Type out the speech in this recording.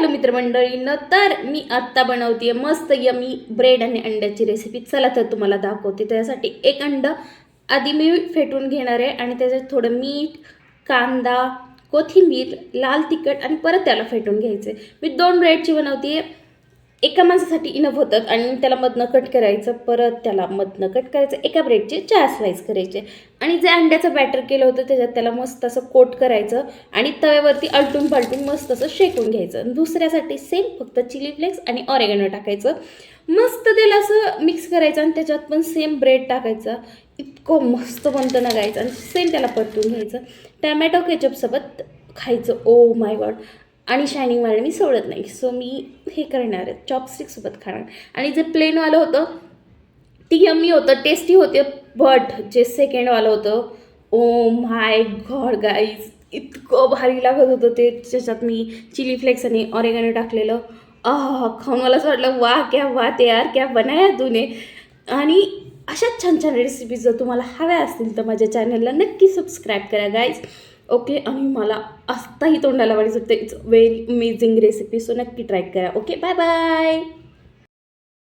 Hello मित्रमंडळीनं तर मी आत्ता बनवते मस्त यमी ब्रेड आणि अंड्याची रेसिपी चला तर तुम्हाला दाखवते. त्यासाठी एक अंड आधी मी फेटून घेणार आहे आणि त्याच्यात थोडं मीठ कांदा कोथिंबीर लाल तिखट आणि परत त्याला फेटून घ्यायचे मी दोन ब्रेडची बनवते एका माणसासाठी इनफ होतात आणि त्याला मधनं कट करायचं परत त्याला मधनं कट करायचं एका ब्रेडचे चार स्लाईस करायचे. आणि जे अंड्याचं बॅटर केलं होतं त्याच्यात त्याला मस्त असं कोट करायचं आणि तव्यावरती आलटून पालटून मस्त असं शेकून घ्यायचं. दुसऱ्यासाठी सेम फक्त चिली फ्लेक्स आणि ऑरेगॅनो टाकायचं. मस्त त्याला असं मिक्स करायचं आणि त्याच्यात पण सेम ब्रेड टाकायचं. इतकं मस्त बनतं ना गायचं आणि सेम त्याला परतून घ्यायचं. टॅमॅटो केचपसोबत खायचं. ओ माय गॉड आणि शायनिंग वाले मी सोडत नाही. सो मी हे करणार आहे. चॉपस्टिकसोबत खाणार. आणि जे प्लेनवालं होतं ती यम्मी होतं टेस्टी होते बट जे सेकंडवालं होतं ओ माय गॉड गाईज इतकं भारी लागत होतं ते. त्याच्यात मी चिली फ्लेक्स आणि ऑरेगानो टाकलेलं. आह खाऊन मला असं वाटलं वा क्या वा ते यार क्या बनाया तूने. आणि अशाच छान छान रेसिपीज जर तुम्हाला हव्या असतील तर माझ्या चॅनलला नक्की सबस्क्राईब करा गाईज ओके आणि मला आत्ताही तोंडाला वाढी सुटते. It's very amazing recipe so नक्की ट्राय करा. Okay bye bye